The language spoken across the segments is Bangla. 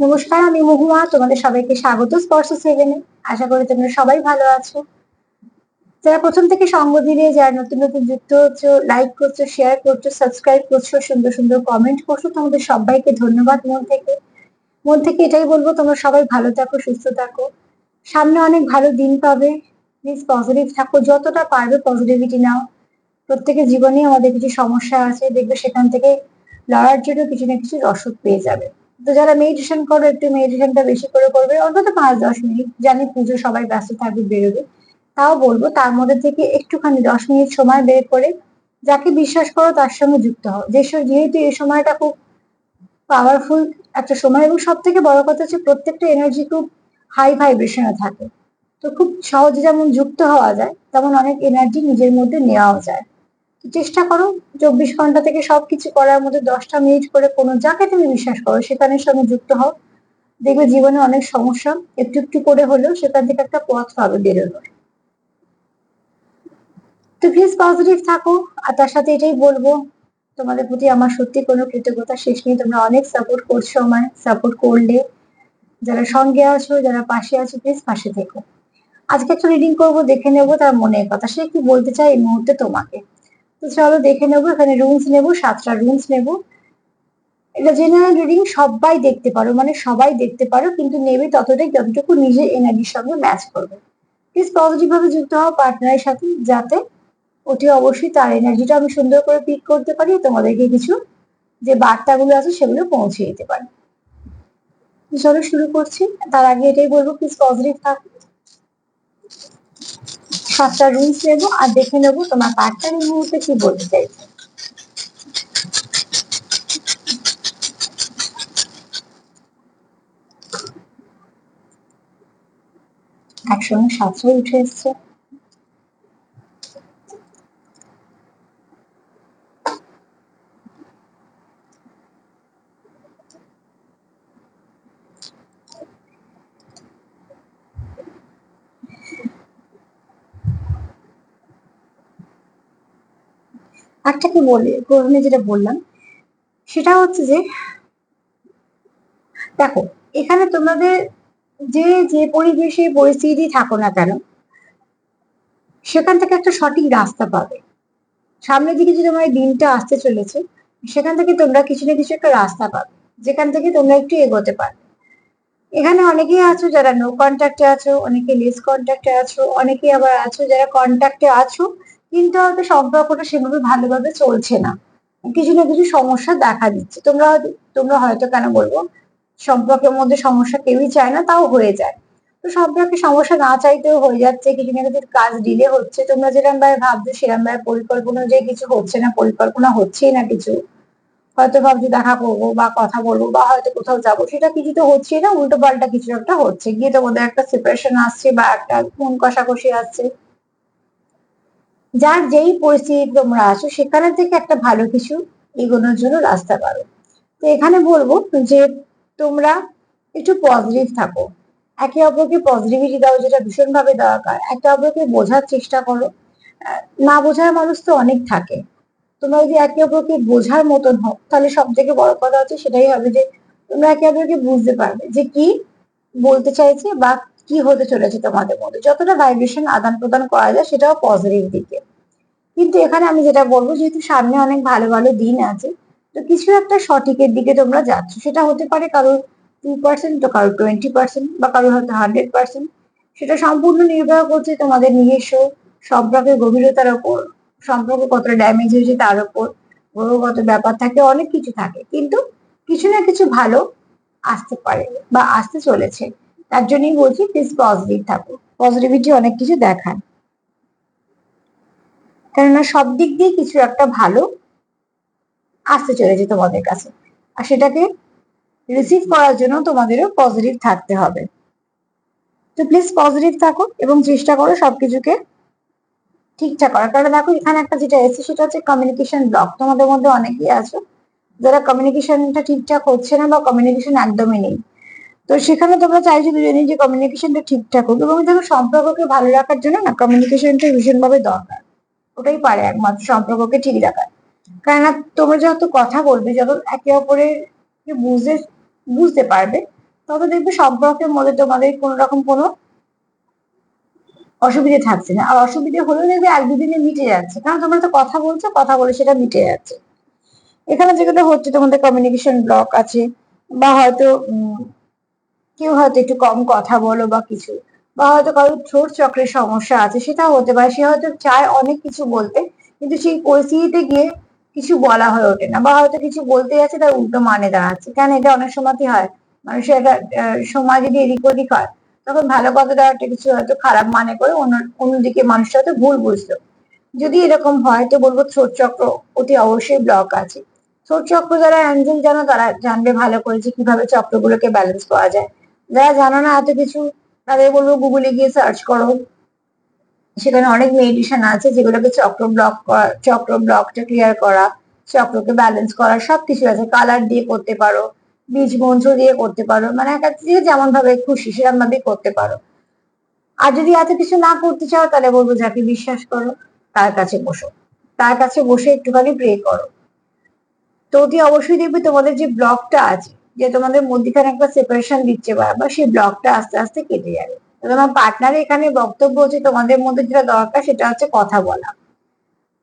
নমস্কার, আমি মহুয়া, তোমাদের সবাইকে স্বাগত স্পর্শ সেভেনে আশা করি তোমরা সবাই ভালো আছো। যারা প্রথম থেকে সঙ্গ দিলে যারা নতুন নতুন যুক্ত হচ্ছে লাইক করছ শেয়ার করছ সাবস্ক্রাইব করছ, সুন্দর সুন্দর কমেন্ট করছ, তোমাদের সবাইকে ধন্যবাদ মন থেকে। মন থেকে এটাই বলব, তোমরা সবাই ভালো থাকো, সুস্থ থাকো। সামনে অনেক ভালো দিন পাবে। প্লিজ পজিটিভ থাকো, যতটা পারবে পজিটিভিটি নাও। প্রত্যেকের জীবনে আমাদের কিছু সমস্যা আছে, দেখবে সেখান থেকে লড়ার জন্য কিছু না কিছু রসদ পেয়ে যাবে। তো যারা মেডিটেশন করো, একটু মেডিটেশনটা বেশি করে করবে। অন্তত পাঁচ, দশ মিনিট। জানি পুজো সবাই ব্যস্ত থাকবে, বেরোবে। তাও বলব, তার মধ্যে থেকে একটুখানি দশ মিনিট সময় বের করে যাকে বিশ্বাস করো তার সঙ্গে যুক্ত হও। যে যেহেতু এই সময়টা খুব পাওয়ারফুল একটা সময় এবং সব থেকে বড় কথা হচ্ছে প্রত্যেকটা এনার্জি খুব হাই ভাইব্রেশনে থাকে। তো খুব সহজে যেমন যুক্ত হওয়া যায়, তেমন অনেক এনার্জি নিজের মধ্যে নেওয়াও যায়। চেষ্টা করো, চব্বিশ ঘণ্টা থেকে সবকিছু করার মধ্যে দশটা মিনিট করে কোনো যাকে তুমি বিশ্বাস করো, সেখানের সঙ্গে যুক্ত হও। দেখবে জীবনে অনেক সমস্যা, একটু একটু করে হলেও সেখান থেকে একটা পথ পাবে বেরোনোর তো প্লিজ পজিটিভ থাকো, আর তার সাথে এটাই বলব, তোমাদের প্রতি আমার সত্যি কোনো কৃতজ্ঞতা শেষ নেই। তোমরা অনেক সাপোর্ট করছ আমায় সাপোর্ট করলে। যারা সঙ্গে আছো, যারা পাশে আছো প্লিজ পাশে থেকো। আজকে একটা রিডিং করব, দেখে নেব তার মনের কথা। সে কি বলতে চায় এই মুহূর্তে তোমাকে? চলো দেখে নেব, এখানে রুমস নেব, সাতটা রুমস নেব। এটা জেনারেল রিডিং সবাই দেখতে পারো মানে সবাই দেখতে পারো, কিন্তু নেবে ততটাই যতটুকু নিজের এনার্জির সঙ্গে ম্যাচ করবে। প্লিজ পজিটিভ ভাবে যুক্ত হও পার্টনারের সাথে, যাতে ওটি অবশ্যই তার এনার্জিটা আমি সুন্দর করে পিক করতে পারি তোমাদেরকে কিছু যে বার্তাগুলো আছে সেগুলো পৌঁছে দিতে পারি। চলো শুরু করছি, তার আগে এটাই বলব প্লিজ পজিটিভ থাকুন সাতটা রুলস নেব আর দেখে নেব তোমার পার্টনার এই মুহূর্তে কি বলতে চাইছে। একসঙ্গে সাতটাই উঠে এসছে। একটা কি বলি, প্রথমে যেটা বললাম, সেটা হচ্ছে যে, দেখো, এখানে তোমাদের যে যে পরিবেশে পরিস্থিতি থাকো না কেন, সেখান থেকে একটা সঠিক রাস্তা পাবে। সামনের দিকে যে তোমার দিনটা আসতে চলেছে, সেখান থেকে তোমরা কিছু না কিছু একটা রাস্তা পাবে, যেখান থেকে তোমরা একটু এগোতে পারবে। এখানে অনেকেই আছো যারা নো কন্ট্যাক্টে আছো, অনেকে লেস কন্ট্যাক্টে আছো, অনেকে আবার আছো যারা কন্ট্যাক্টে আছো কিন্তু হয়তো সম্পর্কটা সেভাবে ভালোভাবে চলছে না। কিছু না কিছু সমস্যা দেখা দিচ্ছে। তোমরা তোমরা হয়তো কেন বলব? সম্পর্কের মধ্যে সমস্যা কেউই চায় না, তাও হয়ে যায়। তো সম্পর্কে সমস্যা না চাইতেও হয়ে যাচ্ছে, কিছু না কিছু কাজ ডিলে হচ্ছে। তোমরা যেরকম ভাবে ভাবছ সেরকম ভাবে পরিকল্পনা যে কিছু হচ্ছে না, পরিকল্পনা হচ্ছেই না কিছু। হয়তো ভাবছ দেখা করব বা কথা বলব বা হয়তো কোথাও যাব, সেটা কিছু তো হচ্ছেই না উল্টো পাল্টা কিছু একটা হচ্ছে। গিয়ে তোমাদের একটা সেপারেশন আসছে বা একটা মন কষাকষি আসছে। যার যেই পরিস্থিতি তোমরা আছো, সেখানে থেকে একটা ভালো কিছু এগোনোর জন্য রাস্তা পাবে তো এখানে বলব যে তোমরা একটু পজিটিভ থাকো। একে অপরকে পজিটিভিটি দাও, যেটা ভীষণভাবে দরকার। একে অপরকে বোঝার চেষ্টা করো। না বোঝার মানুষ তো অনেক থাকে। তোমরা যদি একে অপরকে বোঝার মতন হোক তাহলে সব থেকে বড় কথা হচ্ছে সেটাই হবে যে তোমরা একে অপরকে বুঝতে পারবে যে কি বলতে চাইছে বা কি হতে চলেছে তোমাদের মধ্যে। যতটা ভাইব্রেশন আদান প্রদান করা যায়, সেটাও পজিটিভ দিকে। কিন্তু এখানে আমি যেটা বলব, যেহেতু সামনে অনেক ভালো ভালো দিন আছে, তো কিছু একটা সঠিকের দিকে তোমরা যাচ্ছ। সেটা হতে পারে কারোর টু পার্সেন্ট তো কারোর টোয়েন্টি পার্সেন্ট বা কারোর হয়তো হান্ড্রেড পার্সেন্ট সেটা সম্পূর্ণ নির্ভর করছে তোমাদের নিজস্ব সম্পর্কের গভীরতার ওপর, সম্পর্ক কতটা ড্যামেজ হয়েছে তার ওপর, গ্রহগত ব্যাপার থাকে, অনেক কিছু থাকে। কিন্তু কিছু না কিছু ভালো আসতে পারে বা আসতে চলেছে। তার জন্যই বলছি প্লিজ পজিটিভ থাকো। পজিটিভিটি অনেক কিছু দেখায়। কেননা সব দিক দিয়ে কিছু একটা ভালো আসতে চলেছে তোমাদের কাছে। আর সেটাকে রিসিভ করার জন্য তোমাদেরও পজিটিভ থাকতে হবে। তো প্লিজ পজিটিভ থাকো এবং চেষ্টা করো সবকিছুকে ঠিকঠাক করার। কারণ দেখো, এখানে একটা যেটা এসেছে সেটা হচ্ছে কমিউনিকেশন ব্লক তোমাদের মধ্যে অনেকেই আছো যারা কমিউনিকেশনটা ঠিকঠাক হচ্ছে না বা কমিউনিকেশন একদমই নেই। তো সেখানে তোমরা চাইছো দুজনে যে কমিউনিকেশনটা ঠিকঠাক হোক। এবং দেখো, সম্পর্ককে ভালো রাখার জন্য না কমিউনিকেশনটা ভীষণভাবে দরকার। ওটাই পারে একমাত্র সম্পর্ককে ঠিক রাখার। কেননা তোমরা যত কথা বলবে, যত একে অপরের বুঝতে বুঝতে পারবে তবে দেখবে সম্পর্কের মধ্যে তোমাদের কোনো রকম কোনো অসুবিধে থাকছে না। আর অসুবিধে হলেও দেখবে এক দুদিনে মিটে যাচ্ছে। কারণ তোমরা তো কথা বলছো, কথা বলে সেটা মিটে যাচ্ছে। এখানে যেগুলো হচ্ছে, তোমাদের কমিউনিকেশন ব্লক আছে, বা হয়তো কেউ হয়তো একটু কম কথা বলো বা কিছু। বা হয়তো কারোর ঠোঁট চক্রের সমস্যা আছে, সেটাও হতে পারে। সে হয়তো চায় অনেক কিছু বলতে, কিন্তু সেই পরিস্থিতিতে গিয়ে কিছু বলা হয়ে ওঠে না বা হয়তো কিছু বলতে যাচ্ছে তার উল্টো মানে দাঁড়াচ্ছে। কেন এটা অনেক সময় হয়? মানুষের একটা সময় যদি এদিক ওদিক হয়, তখন ভালো কথাটা একটা কিছু হয়তো খারাপ মানে করে, অন্য, অন্যদিকে মানুষটা হয়তো ভুল বুঝলো যদি এরকম হয়, তো বলব ছোট চক্র অতি অবশ্যই ব্লক আছে। ছোট চক্র যারা অ্যাঞ্জেল জানো, তারা জানবে ভালো করে যে কীভাবে চক্রগুলোকে ব্যালেন্স করা যায়। যারা জানো না এত কিছু তাদের বলব গুগলে গিয়ে সার্চ করো। সেখানে অনেক মেডিটেশন আছে যেগুলোকে চক্র ব্লক করা, চক্র ব্লকটা ক্লিয়ার করা, চক্রকে ব্যালেন্স করা, সবকিছু আছে। কালার দিয়ে করতে পারো, বীজ মন্ত্র দিয়ে করতে পারো মানে একটা যে যেমন ভাবে খুশি সেরকম ভাবে করতে পারো। আর যদি এত কিছু না করতে চাও, তাহলে বলব যাকে বিশ্বাস করো, তার কাছে বসো। তার কাছে বসে একটুখানি প্রে করো। তো অতি অবশ্যই দেখবে তোমাদের যে ব্লকটা আছে যে তোমাদের মধ্যখানে একটা সেপারেশন দিচ্ছে বারবার সেই ব্লকটা আস্তে আস্তে কেটে যাবে। তোমার পার্টনারের এখানে বক্তব্য হচ্ছে তোমাদের মধ্যে যেটা দরকার সেটা হচ্ছে কথা বলা।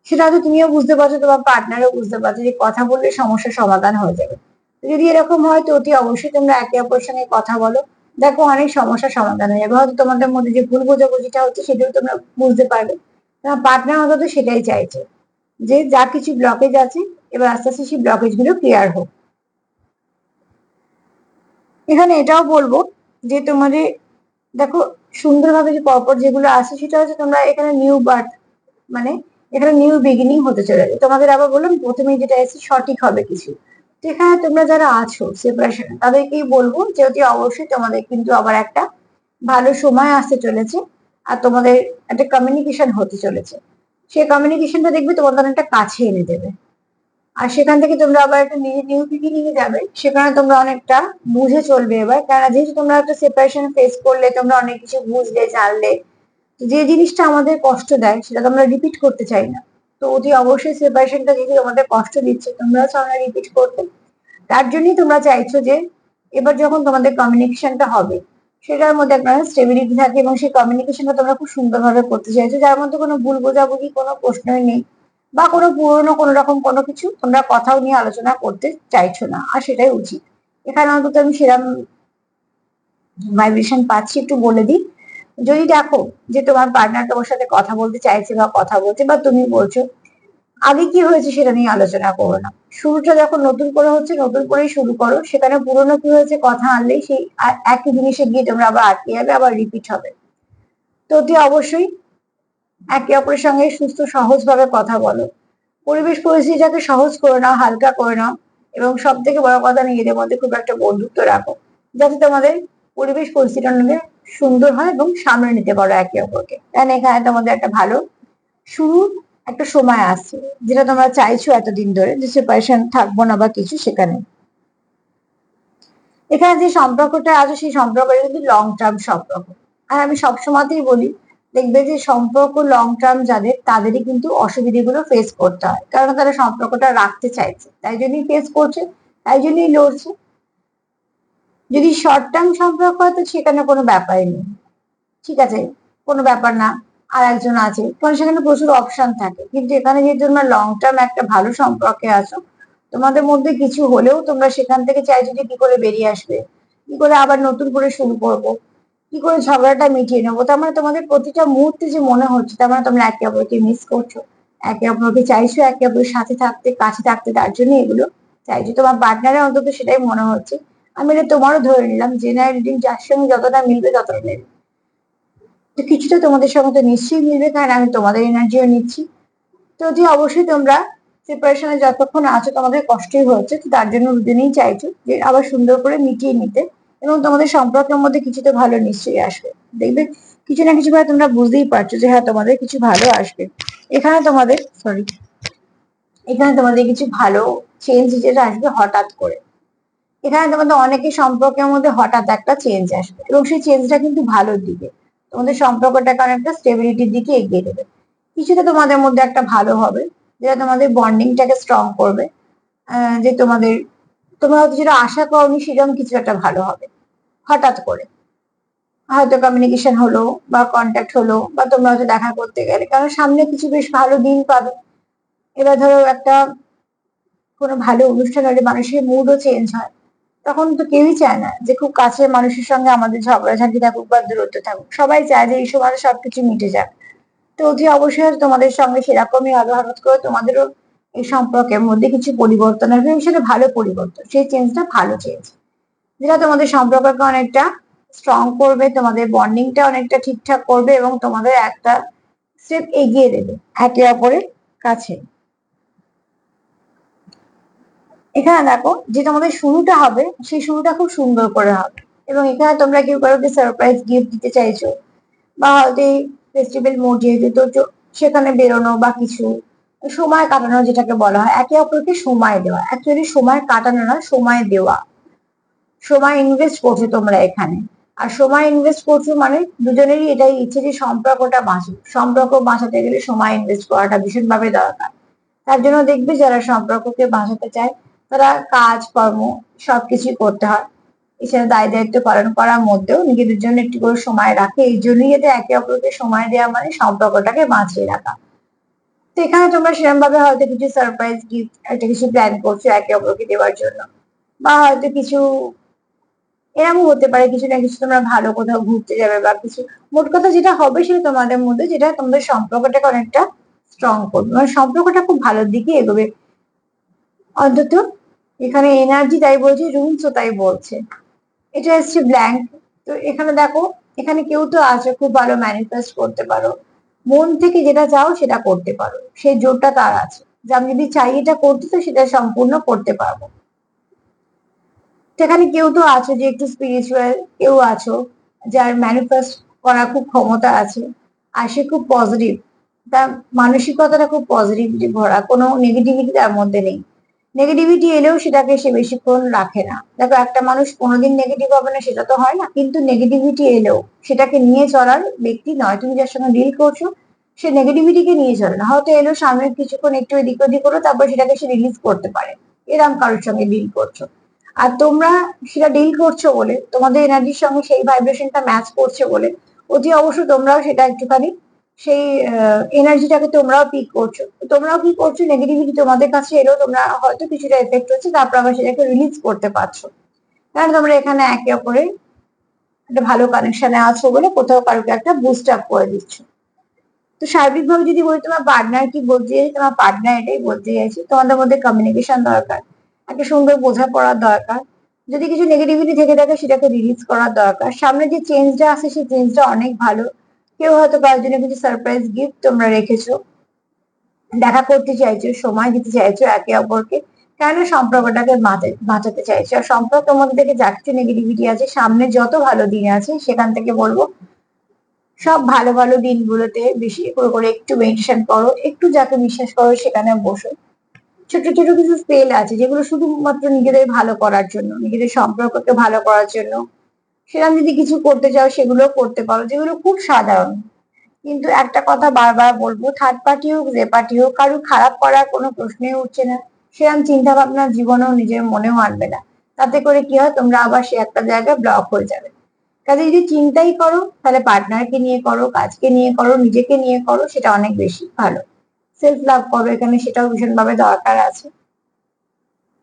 সেটা হয়তো তুমিও বুঝতে পারছ, তোমার পার্টনারও বুঝতে পারছ যে কথা বললে সমস্যার সমাধান হয়ে যাবে। যদি এরকম হয় তো অতি অবশ্যই তোমরা একে অপরের সঙ্গে কথা বলো। দেখো অনেক সমস্যার সমাধান হয়ে যাবে। হয়তো তোমাদের মধ্যে যে ভুল বোঝাবুঝিটা হচ্ছে সেটাও তোমরা বুঝতে পারবে। তোমার পার্টনার অন্তত সেটাই চাইছে যে যা কিছু ব্লকেজ আছে, এবার আস্তে আস্তে সেই ব্লকেজগুলো ক্লিয়ার হোক। এখানে এটাও বলব যে তোমাদের, দেখো, সুন্দরভাবে যে পরপর যেগুলো আছে সেটা হচ্ছে তোমরা এখানে নিউ বার্থ মানে এখানে নিউ বিগিনিং হতে চলেছে। তোমাদের আবার বললাম, প্রথমে যেটা এসে সঠিক হবে কিছু। এখানে তোমরা যারা আছো সেপারেশনে তাদেরকেই বলব যে অতি অবশ্যই তোমাদের কিন্তু আবার একটা ভালো সময় আসতে চলেছে আর তোমাদের একটা কমিউনিকেশন হতে চলেছে। সেই কমিউনিকেশনটা দেখবে তোমাদের অনেকটা কাছে এনে দেবে। আর সেখান থেকে তোমরা আবার একটা নিজের নিউ বিগিনিং এ যাবে। সেখানে তোমরা অনেকটা বুঝে চলবে এবার। কেন যেহেতু তোমরা একটা সেপারেশন ফেস করলে, তোমরা অনেক কিছু বুঝলে, জানলে। যে জিনিসটা আমাদের কষ্ট দেয়, সেটা তোমরা রিপিট করতে চাই না। তো অতি অবশ্যই সেপারেশনটা যেহেতু তোমাদের কষ্ট দিচ্ছে, তোমরাও চাও না রিপিট করতে। তার জন্যই তোমরা চাইছো যে, এবার যখন তোমাদের কমিউনিকেশনটা হবে, সেটার মধ্যে একটা স্টেবিলিটি থাকে এবং সেই কমিউনিকেশনটা তোমরা খুব সুন্দরভাবে করতে চাইছো। যার মধ্যে কোনো ভুল বোঝাবুঝি, কোনো প্রশ্নই নেই। বা কোনো পুরনো কোনো রকম কোনো কিছু তোমরা কথাও নিয়ে আলোচনা করতে চাইছো না, আর সেটাই উচিত। এখানে অন্তত আমি সেরকম ভাইব্রেশন পাচ্ছি, একটু বলে দিই। যদি দেখো যে তোমার পার্টনার তোমার সাথে কথা বলতে চাইছে বা কথা বলছে বা তুমি বলছো, আগে কি হয়েছে সেটা নিয়ে আলোচনা করো না। শুরুটা যখন নতুন করে হচ্ছে, নতুন করেই শুরু করো। সেখানে পুরনো কি হয়েছে কথা আনলেই সেই একই জিনিসে গিয়ে তোমরা আবার আটকে যাবে, আবার রিপিট হবে। তো অতি অবশ্যই একে অপরের সঙ্গে সুস্থ, সহজভাবে কথা বলো। পরিবেশ পরিস্থিতি পরিস্থিতিটাকে সহজ করে নাও, হালকা করে নাও, এবং সব থেকে বড় কথা নিজেদের মধ্যে খুব একটা বন্ধুত্ব রাখো, যাতে তোমাদের পরিবেশ পরিস্থিতিটা সুন্দর হয় এবং সামনে নিতে পারো একে অপরকে। কারণ এখানে তোমাদের একটা ভালো শুরু একটা সময় আসছে যেটা তোমরা চাইছো এতদিন ধরে যে সেপারেশন থাকব না বা কিছু সেখানে। এখানে যে সম্পর্কটা আছে, সেই সম্পর্কটা কিন্তু লং টার্ম সম্পর্ক। আর আমি সবসময়তেই বলি দেখবে যে সম্পর্ক লং টার্ম যাদের, তাদেরই কিন্তু অসুবিধাগুলো ফেস করতে হয়। কারণ তারা সম্পর্কটা রাখতে চাইছে। তাই জন্যই ফেস করছে, তাই জন্যই লড়ছে। যদি শর্ট টার্ম সম্পর্ক হয়, তো সেখানে কোনো ব্যাপারই নেই। ঠিক আছে? কোনো ব্যাপার না। আর একজন আছে, কারণ সেখানে প্রচুর অপশন থাকে। কিন্তু এখানে যেহেতু তোমরা লং টার্ম একটা ভালো সম্পর্কে আছো, তোমাদের মধ্যে কিছু হলেও তোমরা সেখান থেকে চাইছো যে কি করে বেরিয়ে আসবে, কি করে আবার নতুন করে শুরু করব। কি করে ঝগড়াটা মিটিয়ে নেব? তার মানে তোমাদের প্রতিটা মুহূর্তে যে মনে হচ্ছে, তার মানে তোমরা একে অপরকে মিস করছ। একে অপরকে চাইছো, একে অপরের সাথে থাকতে, কাছে থাকতে, তার জন্য এগুলো চাইছো। তোমার পার্টনারের অন্তত সেটাই মনে হচ্ছে। আমি এটা তোমারও ধরে নিলাম জেনারেল রিডিং যার সঙ্গে যতটা মিলবে ততটা নেবে। তো কিছুটা তোমাদের সঙ্গে তো নিশ্চয়ই মিলবে, কারণ আমি তোমাদের এনার্জিও নিচ্ছি। তো যে অবশ্যই তোমরা প্রিপারেশনে যতক্ষণ আছো, তোমাদের কষ্টই হচ্ছে, তো তার জন্য দুজনেই চাইছো যে আবার সুন্দর করে মিটিয়ে নিতে। এবং তোমাদের সম্পর্কের মধ্যে কিছু তো ভালো নিশ্চয়ই আসবে। দেখবে কিছু না কিছু ভাবে তোমরা বুঝতেই পারছ যে হ্যাঁ তোমাদের কিছু ভালো আসবে। এখানে তোমাদের সরি এখানে তোমাদের কিছু ভালো চেঞ্জ যেটা আসবে হঠাৎ করে। এখানে তোমাদের অনেকের সম্পর্কের মধ্যে হঠাৎ একটা চেঞ্জ আসবে এবং সেই চেঞ্জটা কিন্তু ভালোর দিকে। তোমাদের সম্পর্কটাকে অনেকটা স্টেবিলিটির দিকে এগিয়ে দেবে। কিছুটা তোমাদের মধ্যে একটা ভালো হবে, যেটা তোমাদের বন্ডিংটাকে স্ট্রং করবে। যে তোমাদের, তোমরা হয়তো যেটা আশা করনি সেরকম কিছু একটা ভালো হবে। হঠাৎ করে। হয়তো কমিউনিকেশন হলো বা কন্ট্যাক্ট হলো বা তোমরা হয়তো দেখা করতে গেলে, কারণ সামনে কিছু বেশ ভালো দিন পাবে। এবার ধরো একটা কোনো ভালো অনুষ্ঠান হলে মানুষের মুডও চেঞ্জ হয়। তখন তো কেউই চায় না যে খুব কাছের মানুষের সঙ্গে আমাদের ঝগড়াঝাঁটি থাকুক বা দূরত্ব থাকুক। সবাই চায় যে এই সময় সবকিছু মিটে যাক। তো অতি অবশ্যই তোমাদের সঙ্গে সেরকমই আলো হঠাৎ করে তোমাদেরও এই সম্পর্কের মধ্যে কিছু পরিবর্তন আসবে সেটা ভালো পরিবর্তন। সেই চেঞ্জটা ভালো চেঞ্জ যেটা তোমাদের সম্পর্ককে অনেকটা স্ট্রং করবে, তোমাদের বন্ডিংটা অনেকটা ঠিকঠাক করবে এবং তোমাদের একটা স্টেপ এগিয়ে দেবে একে অপরের কাছে। এখানে দেখো যে তোমাদের শুরুটা হবে, সেই শুরুটা খুব সুন্দর করে হবে এবং এখানে তোমরা কেউ কারোকে সারপ্রাইজ গিফট দিতে চাইছো বা হয়তো এই ফেস্টিভ্যাল মোড যেহেতু তো সেখানে বেরোনো বা কিছু সময় কাটানো যেটাকে বলা হয়, একে অপরকে সময় দেওয়া। অ্যাকচুয়ালি সময় কাটানো না, সময় দেওয়া। সময় ইনভেস্ট করছ তোমরা এখানে। আর সময় ইনভেস্ট করছ মানে দুজনেরই এটাই ইচ্ছে যে সম্পর্কটা বাঁচুক সম্পর্ক বাঁচাতে গেলে সময় ইনভেস্ট করাটা ভীষণভাবে দরকার। তার জন্য দেখবে যারা সম্পর্ককে বাঁচাতে চায়, তারা কাজ, কর্ম সবকিছুই করতে হয়। এছাড়া দায় দায়িত্ব পালন করার মধ্যেও নিজেদের জন্য একটু করে সময় রাখে। এই জন্যই এতে একে অপরকে সময় দেওয়া মানে সম্পর্কটাকে বাঁচিয়ে রাখা। তো এখানে তোমরা সেরকম ভাবে হয়তো কিছু সারপ্রাইজ গিফট একটা কিছু প্ল্যান করছ একে অপরকে দেওয়ার জন্য। বা হয়তো কিছু এরকম হতে পারে কিছু না কিছু তোমরা ভালো কোথাও ঘুরতে যাবে বা কিছু। মোট কথা যেটা হবে সেটা তোমাদের মধ্যে যেটা তোমাদের সম্পর্কটাকে অনেকটা স্ট্রং করবে। মানে সম্পর্কটা খুব ভালোর দিকে এগোবে। অন্তত এখানে এনার্জি তাই বলছে রুমসও তাই বলছে। এটা এসছে ব্ল্যাঙ্ক তো এখানে দেখো, এখানে কেউ তো আছে, খুব ভালো ম্যানিফেস্ট করতে পারো। মন থেকে যেটা চাও সেটা করতে পারো। সেই জোরটা তার আছে। যে আমি যদি চাই এটা করতে, তো সেটা সম্পূর্ণ করতে পারব। সেখানে কেউ তো আছে যে একটু স্পিরিচুয়াল কেউ আছো, যার ম্যানিফেস্ট করার খুব ক্ষমতা আছে আর সে খুব পজিটিভ তার মানসিকতাটা খুব পজিটিভিটি ভরা, কোনো নেগেটিভিটি তার মধ্যে নেই। নেগেটিভিটি এলেও সেটাকে সে বেশিক্ষণ রাখে না। দেখো, একটা মানুষ কোনোদিন নেগেটিভ হবে না, সেটা তো হয় না। কিন্তু নেগেটিভিটি এলেও সেটাকে নিয়ে চলার ব্যক্তি নয়। তুমি যার সঙ্গে ডিল করছ, সে নেগেটিভিটিকে নিয়ে চলে না। হয়তো এলো সামনে কিছুক্ষণ একটু এদিক ওদিক করো তারপর সেটাকে সে রিলিজ করতে পারে। এরম কারোর সঙ্গে ডিল করছ। আর তোমরা সেটা ডিল করছ বলে, তোমাদের এনার্জির সঙ্গে সেই ভাইব্রেশনটা ম্যাচ করছে বলে, অতি অবশ্য তোমরাও সেটা একটুখানি সেই এনার্জিটাকে তোমরাও পিক করছ। তোমরাও কি করছ? নেগেটিভিটি তোমাদের কাছে এলো, তোমরা হয়তো কিছুটা এফেক্ট হচ্ছে তারপর আবার সেটাকে রিলিজ করতে পারছ। কারণ তোমরা এখানে একে অপরে একটা ভালো কানেকশনে আছো বলে কোথাও কারোকে একটা বুস্ট আপ করে দিচ্ছ। তো সার্বিকভাবে যদি বলি তোমার পার্টনার কি বলতে চাইছি? তোমার পার্টনার এটাই বলতে চাইছি, তোমাদের মধ্যে কমিউনিকেশন দরকার। একটা সুন্দর বোঝা বোঝাপড়ার দরকার। যদি কিছু নেগেটিভিটি থেকে থাকে, সেটাকে রিলিজ করার দরকার। সামনে যে চেঞ্জটা আছে সেই চেঞ্জটা অনেক ভালো। কেউ হয়তো কারোর জন্য কিছু সারপ্রাইজ গিফট তোমরা রেখেছো। দেখা করতে চাইছো, সময় দিতে চাইছো একে অপরকে, কেন সম্পর্কটাকে বাঁচাতে চাইছো? আর সম্পর্কের মধ্যে থেকে যা কিছু নেগেটিভিটি আছে, সামনে যত ভালো দিন আছে, সেখান থেকে বলব, সব ভালো ভালো দিনগুলোতে বেশি করে করে একটু মেডিটেশন করো। একটু যাকে বিশ্বাস করো, সেখানে বসো। ছোট ছোট কিছু স্পেল আছে যেগুলো শুধুমাত্র নিজেদের ভালো করার জন্য, নিজেদের সম্পর্ককে ভালো করার জন্য। সেরকম যদি কিছু করতে চাও সেগুলো করতে পারো, যেগুলো খুব সাধারণ। কিন্তু একটা কথা বারবার বলব থার্ড পার্টি হোক, যে পার্টি হোক, কারও খারাপ করার কোনো প্রশ্নই উঠছে না। সেরকম চিন্তা ভাবনা জীবনেও নিজের মনেও আনবে না। তাতে করে কি হয়, তোমরা আবার সে একটা জায়গায় ব্লক হয়ে যাবে। কাজে যদি চিন্তাই করো, তাহলে পার্টনারকে নিয়ে করো, কাজকে নিয়ে করো, নিজেকে নিয়ে করো, সেটা অনেক বেশি ভালো। সেলফ লাভ করো এখানে, সেটাও ভীষণভাবে দরকার আছে।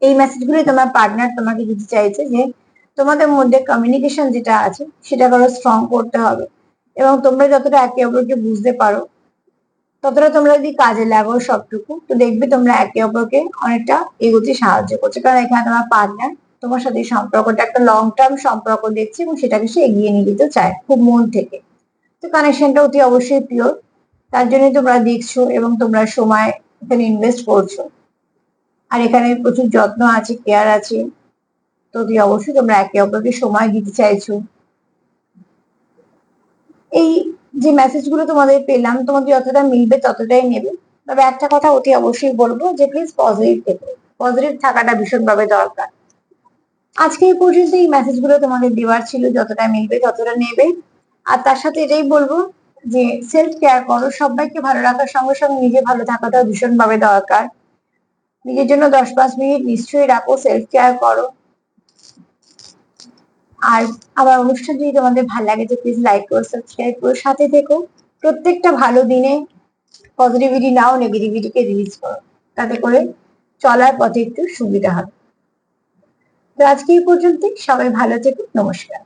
এই মেসেজগুলি তোমার পার্টনার তোমাকে দিতে চাইছে যে, তোমাদের মধ্যে কমিউনিকেশন যেটা আছে সেটা করো স্ট্রং করতে হবে। এবং তোমরা যতটা একে অপরকে বুঝতে পারো, ততটা তোমরা যদি কাজে লাগো সবটুকু, তো দেখবে তোমরা একে অপরকে অনেকটা এগোতে সাহায্য করছে। কারণ এখানে তোমার পার্টনার তোমার সাথে সম্পর্কটা একটা লং টার্ম সম্পর্ক দেখছে এবং সেটাকে সে এগিয়ে নিয়ে যেতে চায় খুব মন থেকে। তো কানেকশনটা অতি অবশ্যই পিওর তার জন্য তোমরা দেখছ এবং তোমরা সময় এখানে ইনভেস্ট করছ। আর এখানে প্রচুর যত্ন আছে কেয়ার আছে। তো অবশ্যই তোমরা একে অপরকে সময় দিতে চাইছো। এই যে মেসেজগুলো তোমাদের পেলাম তোমাদের যতটা মিলবে ততটাই নেবে। তবে একটা কথা অতি অবশ্যই বলব যে প্লিজ পজিটিভ থেকো। পজিটিভ থাকাটা ভীষণভাবে দরকার। আজকে এই পর্যন্ত এই মেসেজগুলো তোমাদের দেওয়ার ছিল, যতটা মিলবে ততটা নেবে। আর তার সাথে এটাই বলব যে সেলফ কেয়ার করো, সবাইকে ভালো রাখার সঙ্গে সঙ্গে নিজে ভালো থাকাটাও ভীষণভাবে দরকার। নিজের জন্য দশ পাঁচ মিনিট নিশ্চয়ই রাখো সেলফ কেয়ার করো। আর আমার অনুষ্ঠান যদি তোমাদের ভালো লাগে তো প্লিজ লাইক করো সাবস্ক্রাইব করো, সাথে থেকো। প্রত্যেকটা ভালো দিনে পজিটিভিটি নাও নেগেটিভিটিকে রিলিজ করো। তাতে করে চলার পথে একটু সুবিধা হবে। তো আজকে এই পর্যন্তই। সবাই ভালো থেকো। নমস্কার।